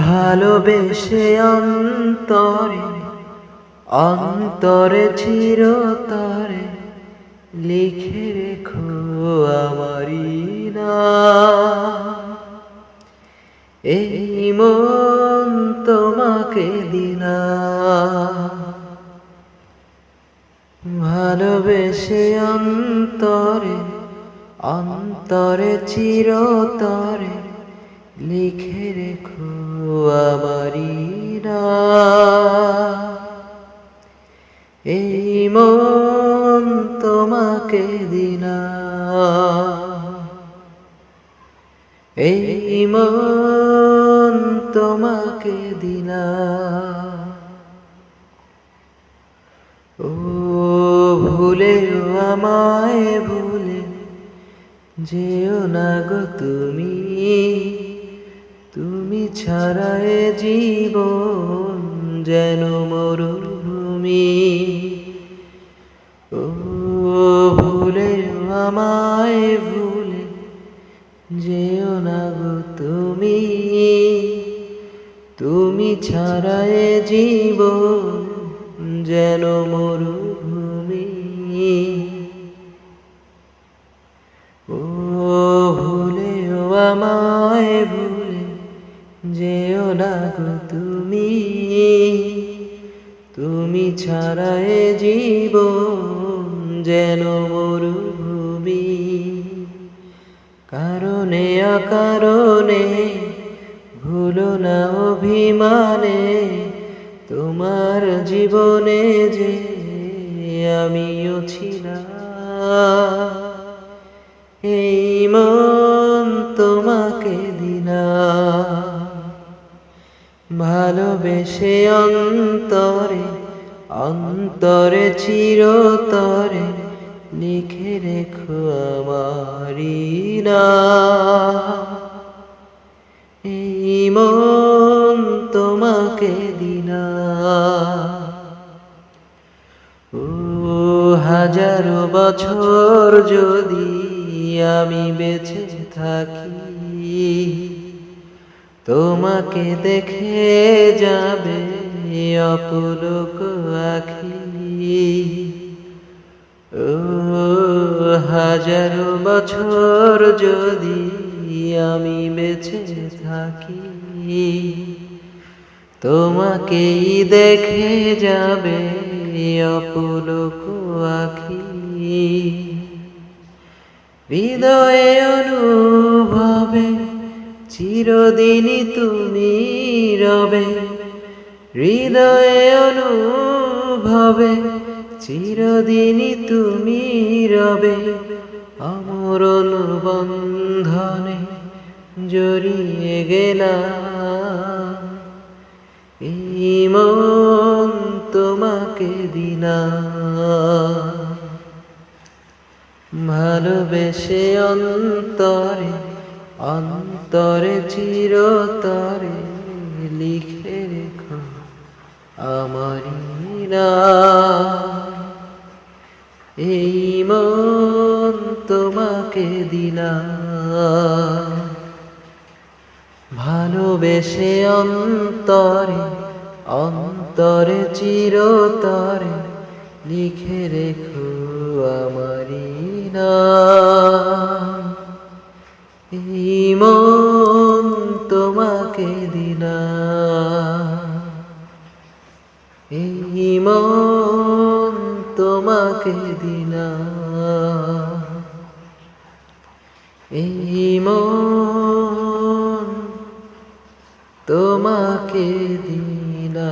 ভালোবেসে অন্তরে অন্তরে চিরতরে লিখে রেখো আমারি না এই মন তোমাকে দিনা ভালোবেসে অন্তরে অন্তরে চিরতরে লিখে রেখো আমারি এই মন তোমাকে দিনা। এই মন তোমাকে দিনা। ও ভুলে আমায় ভুলে যেও না গো তুমি। তুমি ছাড়া এ জীবন যেন মরুভূমি। ও ভুলে আমায় ভুলে যেও না গো তুমি। তুমি ছাড়া এ জীবন যেন মরুভূমি। ও ভুলে আমায় যেও না গো তুমি। তুমি ছাড়া এ জীবন যেন মরুভূমি। কারণে অকারণে ভুলো না অভিমানে তোমার জীবনে যে আমিও ছিলাম। এই মন তোমাকে দিনা ভালোবেসে অন্তরে অন্তরে চিরতরে লিখে রেখো আমারি এই মন তোমাকে দিনা। ও হাজারো বছর যদি আমি বেঁচে থাকি তোমাকে দেখে যাবে অপুলক আখি। ও, হাজারো বছর যদি আমি বেঁচে থাকি, তোমাকেই দেখে যাবে অপুলক আখি। হৃদয়ে অনুভবে চিরদিনই তুমি রবে, হৃদয়ে অনুভবে চিরদিনই তুমি রবে, অমর বন্ধনে জড়িয়ে গেলাম। এই মন তোমাকে দিনা ভালোবেসে অন্তরে অন্তরে চিরতরে লিখে রেখো আমারি এই মন তোমাকে দিলা ভালোবেসে অন্তরে অন্তরে চিরতরে লিখে রেখো আমারি না এই মন তোমাকে দিনা এই মন তোমাকে দিনা এই মন তোমাকে দিনা